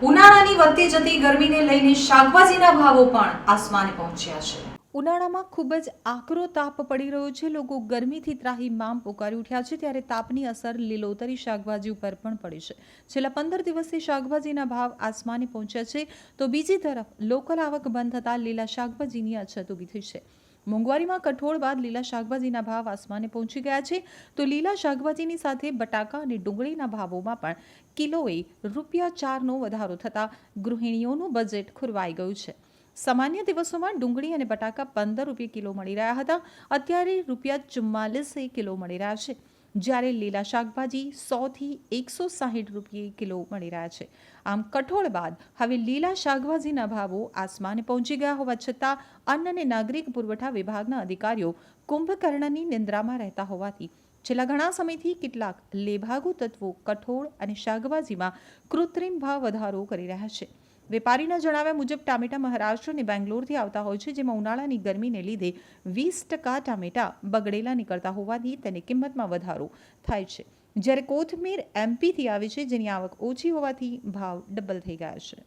વધતી જતી ગરમીને લઈને શાકભાજીના ભાવો પણ આસમાને પહોંચ્યા છે. ઉનાળામાં ખૂબ જ આકરો તાપ પડી રહ્યો છે. લોકો ગરમીથી ત્રાહી માં પોકારી ઉઠ્યા છે ત્યારે તાપની અસર લીલોતરી શાકભાજી ઉપર પણ પડી છે. છેલ્લા પંદર દિવસથી શાકભાજીના ભાવ આસમાને પહોંચ્યા છે. તો બીજી તરફ લોકલ આવક બંધ થતાં લીલા શાકભાજીની અછત ઊભી થઈ છે. મોંઘવારીમાં કઠોળ બાદ લીલા શાકભાજીના ભાવ આસમાને પહોંચી ગયા છે. તો લીલા શાકભાજીની સાથે બટાકા અને ડુંગળીના ભાવોમાં પણ કિલોએ રૂપિયા ચારનો વધારો થતાં ગૃહિણીઓનું બજેટ ખુરવાઈ ગયું છે. સામાન્ય દિવસોમાં ડુંગળી અને બટાકા પંદર રૂપિયા કિલો મળી રહ્યા હતા. અત્યારે રૂપિયા ચુમ્માલીસે કિલો મળી રહ્યા છે. જ્યારે લીલા શાકભાજી સોથી એકસો સાહીઠ રૂપિયે કિલો મળી રહ્યા છે. આમ કઠોળ બાદ હવે લીલા શાકભાજીના ભાવો આસમાને પહોંચી ગયા હોવા છતાં અન્ન અને નાગરિક પુરવઠા વિભાગના અધિકારીઓ કુંભકર્ણની નિંદ્રામાં રહેતા હોવાથી છેલ્લા ઘણા સમયથી કેટલાક લેભાગુ તત્વો કઠોળ અને શાકભાજીમાં કૃત્રિમ ભાવ વધારો કરી રહ્યા છે. વેપારીના જણાવ્યા મુજબ, ટામેટા મહારાષ્ટ્ર અને બેંગ્લોરથી આવતા હોય છે, જેમાં ઉનાળાની ગરમીને લીધે વીસ ટકા ટામેટા બગડેલા નીકળતા હોવાથી તેની કિંમતમાં વધારો થાય છે. જ્યારે કોથમીર એમપીથી આવે છે, જેની આવક ઓછી હોવાથી ભાવ ડબલ થઈ ગયા છે.